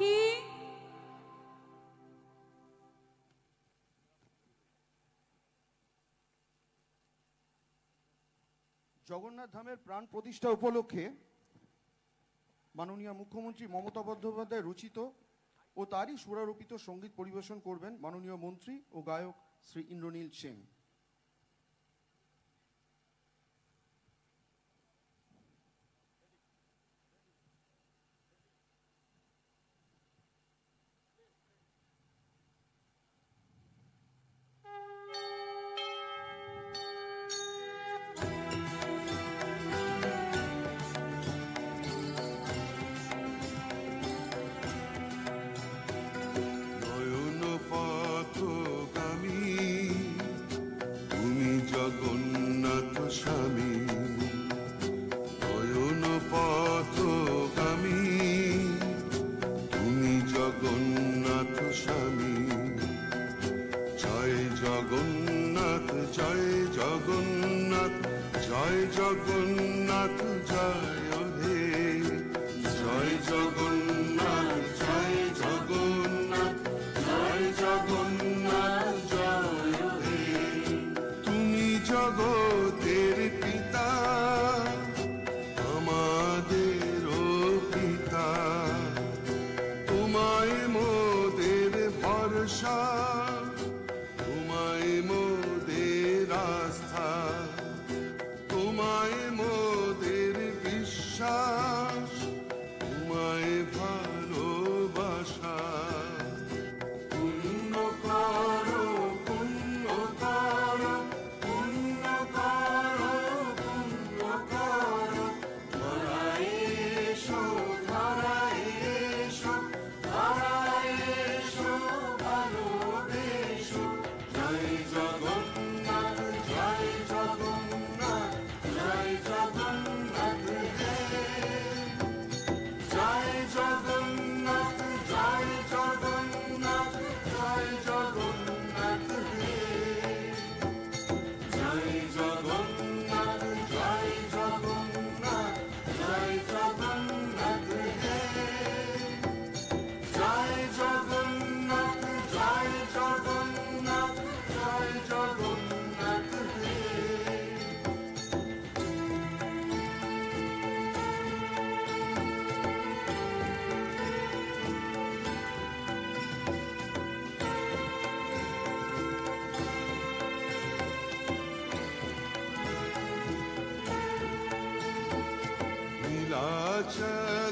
কি? জগন্নাথ ধামের প্রাণ প্রতিষ্ঠা উপলক্ষে মাননীয় মুখ্যমন্ত্রী মমতা বন্দ্যোপাধ্যায় রচিত ও তারই সুরারোপিত সংগীত পরিবেশন করবেন মাননীয় মন্ত্রী ও গায়ক শ্রী ইন্দ্রনীল সেন। out church.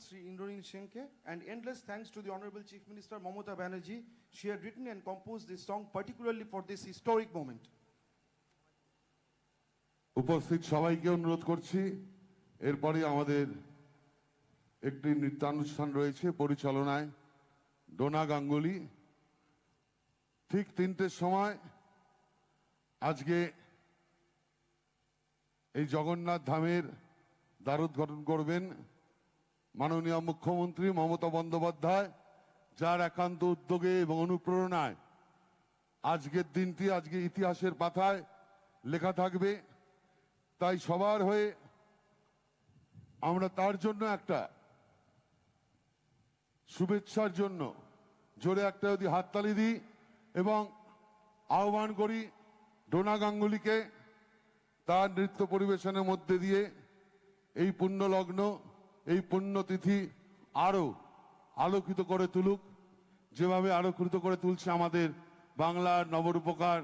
ধন্যবাদ শ্রী ইন্দ্রনীল সেনকে and endless thanks to the Honorable Chief Minister Mamata Banerjee. She had written and composed this song particularly for this historic moment. উপস্থিত সবাইকে অনুরোধ করছি এরপরে আমাদের একটি নৃত্যানুষ্ঠান রয়েছে পরিচালনায় ডোনা গাঙ্গুলি ঠিক তিনটের সময় আজকে এই জগন্নাথ ধামের দ্বারোদ্ঘাটন করবেন মাননীয় মুখ্যমন্ত্রী মমতা বন্দ্যোপাধ্যায়, যার একান্ত উদ্যোগে এবং অনুপ্রেরণায় আজকের দিনটি আজকে ইতিহাসের পাতায় লেখা থাকবে। তাই সবার হয়ে আমরা তার জন্য একটা শুভেচ্ছার জন্য জোরে একটা যদি হাততালি দিই এবং আহ্বান করি ডোনা গাঙ্গুলিকে তার নৃত্য পরিবেশনের মধ্যে দিয়ে এই পুণ্যলগ্ন এই পুণ্যতিথি আরও আলোকিত করে তুলুক যেভাবে আলোকৃত করে তুলছে আমাদের বাংলার নবরূপকার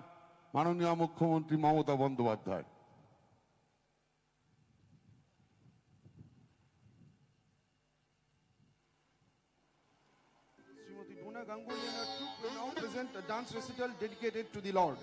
মাননীয় মুখ্যমন্ত্রী Mamata Bandyopadhyay Gangoli and her troupe will now present dance recital dedicated to the Lord.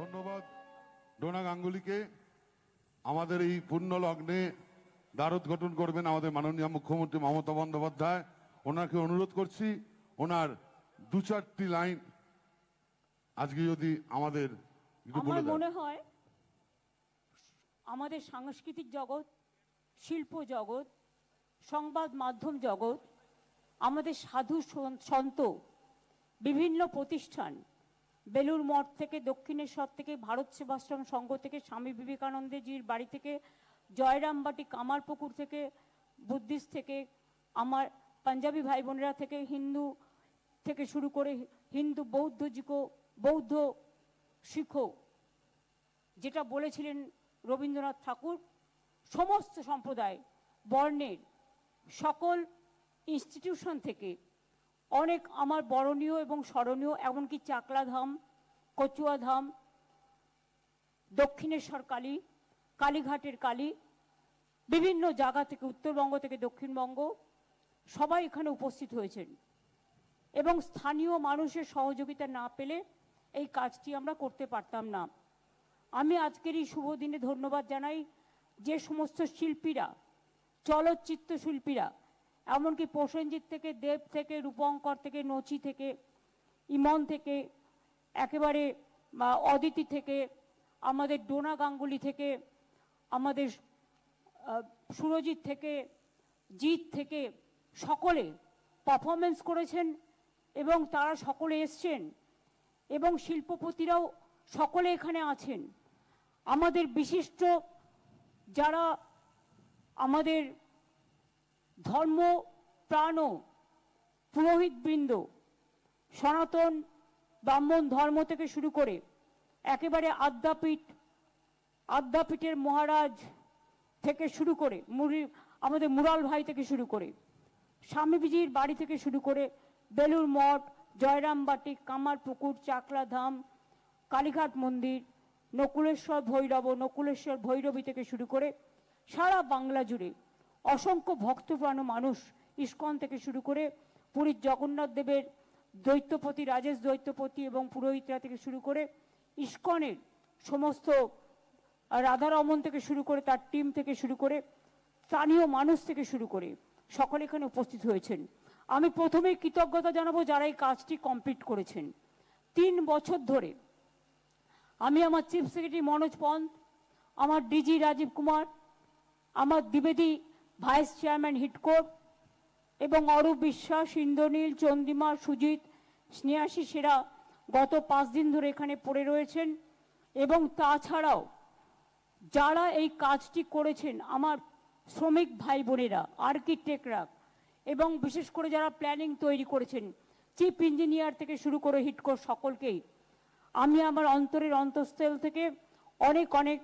ধন্যবাদ। ডোনা গাঙ্গুলিকে আমাদের এই পূর্ণ লগ্নে দ্বারোদ্ঘাটন করবেন আমাদের মাননীয় মুখ্যমন্ত্রী মমতা বন্দ্যোপাধ্যায়। ওনাকে অনুরোধ করছি ওনার দু চারটি লাইন আজকে যদি আমাদের আমার মনে হয় আমাদের সাংস্কৃতিক জগৎ শিল্প জগৎ সংবাদ মাধ্যম জগৎ আমাদের সাধু সন্ত বিভিন্ন প্রতিষ্ঠান বেলুর মঠ থেকে, দক্ষিণেশ্বর থেকে, ভারত সেবাশ্রম সংঘ থেকে, স্বামী বিবেকানন্দজির বাড়ি থেকে, জয়রামবাটি কামারপুকুর থেকে, বুদ্ধিস্ট থেকে, আমার পাঞ্জাবি ভাই বোনেরা থেকে, হিন্দু থেকে শুরু করে হিন্দু বৌদ্ধ জিকো, বৌদ্ধ শিখো, যেটা বলেছিলেন রবীন্দ্রনাথ ঠাকুর, সমস্ত সম্প্রদায়, বর্ণের সকল ইনস্টিটিউশন থেকে অনেক আমার বরণীয় এবং স্মরণীয়, এমনকি চাকলা ধাম কচুয়া ধাম দক্ষিণেশ্বর কালী, কালীঘাটের কালী, বিভিন্ন জায়গা থেকে, উত্তরবঙ্গ থেকে দক্ষিণবঙ্গ, সবাই এখানে উপস্থিত হয়েছেন। এবং স্থানীয় মানুষের সহযোগিতা না পেলে এই কাজটি আমরা করতে পারতাম না। আমি আজকের এই শুভ দিনে ধন্যবাদ জানাই যে সমস্ত শিল্পীরা, চলচ্চিত্র শিল্পীরা এমনকি প্রসেনজিৎ থেকে, দেব থেকে, রূপঙ্কর থেকে, নচি থেকে, ইমন থেকে, একেবারে অদিতি থেকে, আমাদের ডোনা গাঙ্গুলি থেকে, আমাদের সুরজিৎ থেকে, জিৎ থেকে সকলে পারফরমেন্স করেছেন এবং তারা সকলে এসছেন এবং শিল্পপতিরাও সকলে এখানে আছেন। আমাদের বিশিষ্ট যারা আমাদের ধর্ম প্রাণ পুরোহিতবৃন্দ সনাতন ব্রাহ্মণ ধর্ম থেকে শুরু করে একেবারে আদ্যাপীঠ, আদ্যাপীঠের মহারাজ থেকে শুরু করে মুরি আমাদের মুরাল ভাই থেকে শুরু করে স্বামীজির বাড়ি থেকে শুরু করে বেলুর মঠ, জয়রামবাটি, কামারপুকুর চাকলা ধাম কালীঘাট মন্দির, নকুলেশ্বর ভৈরব, নকুলেশ্বর ভৈরবী থেকে শুরু করে সারা বাংলা জুড়ে অসংখ্য ভক্তপ্রাণ মানুষ ইস্কন থেকে শুরু করে পুরীর জগন্নাথ দেবের দৈত্যপতি, রাজেশ দৈত্যপতি এবং পুরোহিতরা থেকে শুরু করে ইস্কনের সমস্ত রাধারমন থেকে শুরু করে তার টিম থেকে শুরু করে স্থানীয় মানুষ থেকে শুরু করে সকলে এখানে উপস্থিত হয়েছেন। আমি প্রথমেই কৃতজ্ঞতা জানাব যারা এই কাজটি কমপ্লিট করেছেন। তিন বছর ধরে আমি আমার চিফ সেক্রেটারি মনোজ পন্থ, আমার ডিজি রাজীব কুমার, আমার দ্বিবেদী ভাইস চেয়ারম্যান হিটকোট এবং অরূপ বিশ্বাস, ইন্দ্রনীল, চন্দ্রিমা, সুজিত স্নেহাসী সেরা গত পাঁচ দিন ধরে এখানে পড়ে রয়েছেন এবং তাছাড়াও যারা এই কাজটি করেছেন আমার শ্রমিক ভাই বোনেরা আর্কিটেক্টরা এবং বিশেষ করে যারা প্ল্যানিং তৈরি করেছেন চিফ ইঞ্জিনিয়ার থেকে শুরু করে হিটকোর সকলকেই, আমি আমার অন্তরের অন্তঃস্থল থেকে অনেক অনেক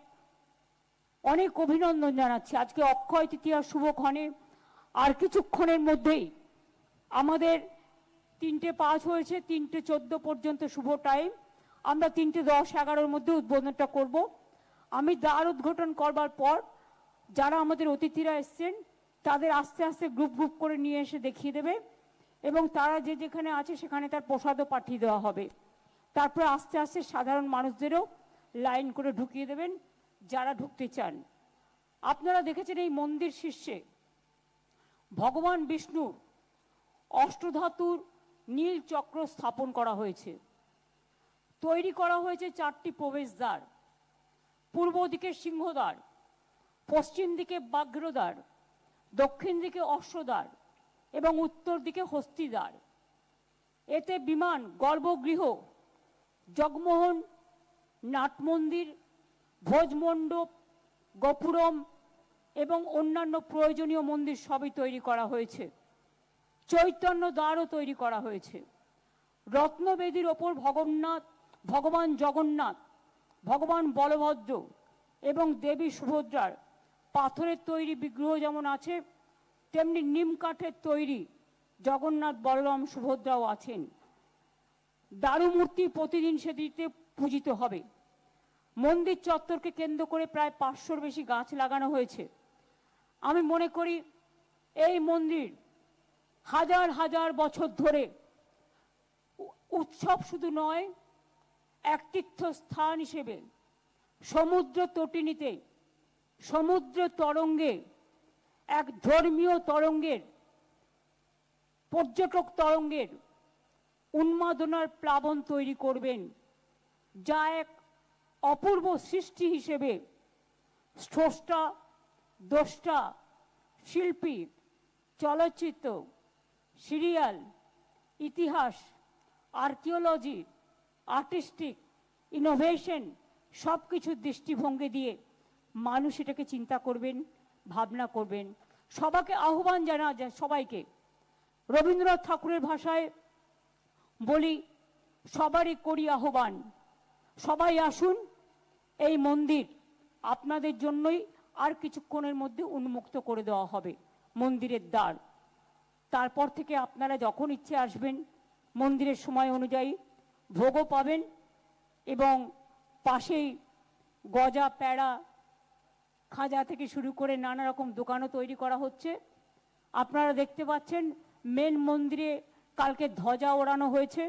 অনেক অভিনন্দন জানাচ্ছি। আজকে অক্ষয় তৃতীয়া শুভক্ষণে আর কিছুক্ষণের মধ্যেই আমাদের তিনটে পাঁচ হয়েছে, তিনটে চোদ্দ পর্যন্ত শুভ টাইম আমরা তিনটে দশ এগারোর মধ্যে উদ্বোধনটা করব। আমি দ্বার উদ্ঘাটন করবার পর যারা আমাদের অতিথিরা এসছেন, তাদের আস্তে আস্তে গ্রুপ গ্রুপ করে নিয়ে এসে দেখিয়ে দেবে এবং তারা যে যেখানে আছে সেখানে তার প্রসাদও পাঠিয়ে দেওয়া হবে। তারপরে আস্তে আস্তে সাধারণ মানুষদেরও লাইন করে ঢুকিয়ে দেবেন। যারা ঢুকতে চান, আপনারা দেখেছেন এই মন্দির শীর্ষে ভগবান বিষ্ণুর অষ্টধাতুর নীল চক্র স্থাপন করা হয়েছে। তৈরি করা হয়েছে চারটি প্রবেশদ্বার, পূর্ব দিকে সিংহদ্বার, পশ্চিম দিকে বাঘ্রদ্বার দক্ষিণ দিকে অশ্বদ্বার এবং উত্তর দিকে হস্তিদ্বার। এতে বিমান, গর্ভগৃহ, জগমোহন, নাটমন্দির ভোজমণ্ডপ, গোপুরম এবং অন্যান্য প্রয়োজনীয় মন্দির সবই তৈরি করা হয়েছে। চৈতন্য দ্বারও তৈরি করা হয়েছে। রত্নবেদীর ওপর ভগন্নাথ, ভগবান জগন্নাথ, ভগবান বলভদ্র এবং দেবী সুভদ্রার পাথরের তৈরি বিগ্রহ যেমন আছে, তেমনি নিম কাঠের তৈরি জগন্নাথ বলরাম সুভদ্রাও আছেন। দারুমূর্তি প্রতিদিন সেদিকে পূজিত হবে। মন্দির চত্বরকে কেন্দ্র করে প্রায় পাঁচশোর বেশি গাছ লাগানো হয়েছে। আমি মনে করি এই মন্দির হাজার হাজার বছর ধরে উৎসব শুধু নয়, এক তীর্থস্থান হিসেবে সমুদ্র তটিনীতে, সমুদ্র তরঙ্গে, এক ধর্মীয় তরঙ্গের, পর্যটক তরঙ্গের উন্মাদনার প্লাবন তৈরি করবেন, যা এক অপূর্ব সৃষ্টি হিসেবে স্রষ্টা, দ্রষ্টা, শিল্পী, চলচ্চিত্র, সিরিয়াল, ইতিহাস, আর্কিওলজি, আর্টিস্টিক, ইনোভেশন সব কিছুর দৃষ্টিভঙ্গি দিয়ে মানুষ এটাকে চিন্তা করবেন, ভাবনা করবেন। সবাকে আহ্বান জানা যায় সবাইকে রবীন্দ্রনাথ ঠাকুরের ভাষায় বলি, সবারই করি আহ্বান। সবাই আসুন এই মন্দির আপনাদের জন্যই আর কিছুক্ষণের মধ্যে উন্মুক্ত করে দেওয়া হবে, মন্দিরের দ্বার। তারপর থেকে আপনারা যখন ইচ্ছে আসবেন, মন্দিরের সময় অনুযায়ী ভোগও পাবেন এবং পাশেই গজা, প্যাড়া, খাজা থেকে শুরু করে নানা রকম দোকানও তৈরি করা হচ্ছে। আপনারা দেখতে পাচ্ছেন মেন মন্দিরে কালকে ধ্বজা ওড়ানো হয়েছে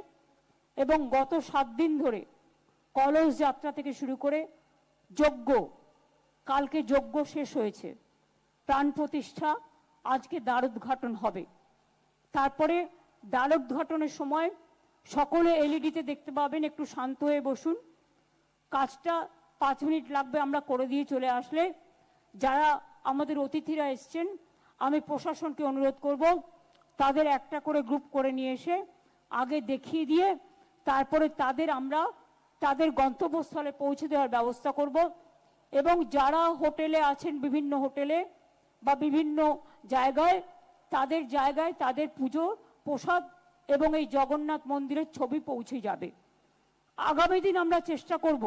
এবং গত সাত দিন ধরে কলস যাত্রা থেকে শুরু করে যজ্ঞ, কালকে যজ্ঞ শেষ হয়েছে, প্রাণ প্রতিষ্ঠা, আজকে দ্বার উদ্ঘাটন হবে। তারপরে দ্বার উদ্ঘাটনের সময় সকলে এলইডিতে দেখতে পাবেন, একটু শান্ত হয়ে বসুন। কাজটা পাঁচ মিনিট লাগবে, আমরা করে দিয়ে চলে আসলে। যারা আমাদের অতিথিরা এসছেন, আমি প্রশাসনকে অনুরোধ করব, তাদের একটা করে গ্রুপ করে নিয়ে এসে আগে দেখিয়ে দিয়ে, তারপরে তাদের আমরা তাদের গন্তব্যস্থলে পৌঁছে দেওয়ার ব্যবস্থা করব এবং যারা হোটেলে আছেন বিভিন্ন হোটেলে বা বিভিন্ন জায়গায়, তাদের জায়গায় তাদের পুজো, প্রসাদ এবং এই জগন্নাথ মন্দিরের ছবি পৌঁছে যাবে। আগামী দিন আমরা চেষ্টা করব।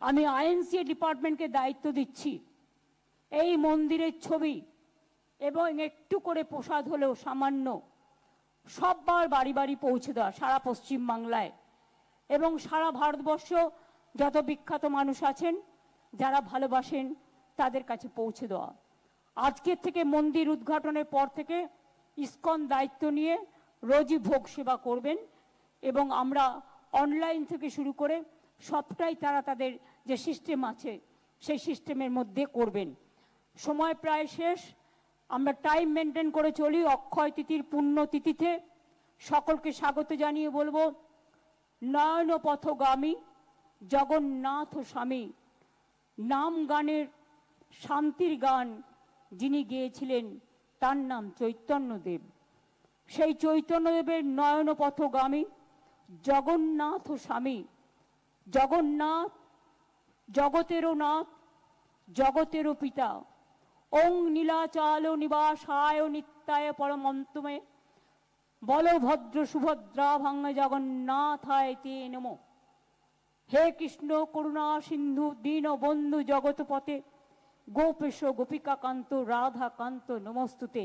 আমি আইএনসি ডিপার্টমেন্টকে দায়িত্ব দিচ্ছি। এই মন্দিরের ছবি এবং একটু করে প্রসাদ হলেও সামান্য, সববার বাড়ি বাড়ি পৌঁছে দেওয়া সারা পশ্চিম বাংলায় এবং সারা ভারতবর্ষ যত বিখ্যাত মানুষ আছেন, যারা ভালোবাসেন, তাদের কাছে পৌঁছে দেওয়া। আজকের থেকে মন্দির উদ্ঘাটনের পর থেকে ইস্কন দায়িত্ব নিয়ে রোজই ভোগ সেবা করবেন এবং আমরা অনলাইন থেকে শুরু করে সবটাই তারা তাদের যে সিস্টেম আছে, সেই সিস্টেমের মধ্যে করবেন। সময় প্রায় শেষ। আমরা টাইম মেনটেন করে চলি। অক্ষয় তিথির পুণ্য তিথিতে সকলকে স্বাগত জানিয়ে বলব। নয়ন পথগামী জগন্নাথ স্বামী। নাম গানের শান্তির গান যিনি গেয়েছিলেন, তার নাম চৈতন্যদেব। সেই চৈতন্যদেবের নয়ন পথগামী জগন্নাথ স্বামী। জগন্নাথ, জগতেরও নাথ, জগতেরও পিতা। ওং নীলাচাল নিবাসায় নিত্যায় পরমন্তমে বলভদ্র সুভদ্রা ভাঙ্গ জগন্নাথায় তে নমো হে কৃষ্ণ, করুণা, সিন্ধু, দীন বন্ধু জগৎপথে, গোপেশ গোপিকা কান্ত রাধা কান্ত নমস্তুতে।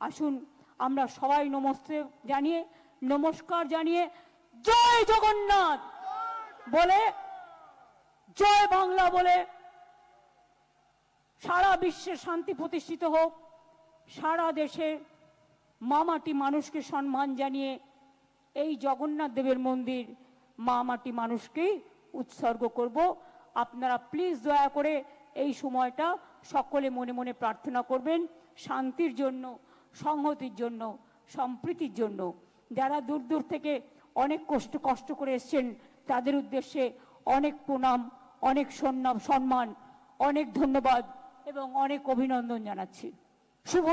আসুন আমরা সবাই নমস্তে জানিয়ে, নমস্কার জানিয়ে, জয় জগন্নাথ! বলে, জয় বাংলা বলে, সারা বিশ্বে শান্তি প্রতিষ্ঠিত হোক, সারা দেশে মামাটি মানুষকে সম্মান জানিয়ে এই জগন্নাথ দেবের মন্দির মামাটি মানুষকেই উৎসর্গ করব। আপনারা প্লিজ দয়া করে এই সময়টা সকলে মনে মনে প্রার্থনা করবেন। শান্তির জন্য, সংহতির জন্য, সম্প্রীতির জন্য। যারা দূর দূর থেকে অনেক কষ্ট কষ্ট করে এসছেন, তাদের উদ্দেশ্যে অনেক প্রণাম, অনেক সম্মান, অনেক ধন্যবাদ এবং অনেক অভিনন্দন জানাচ্ছি। শুভ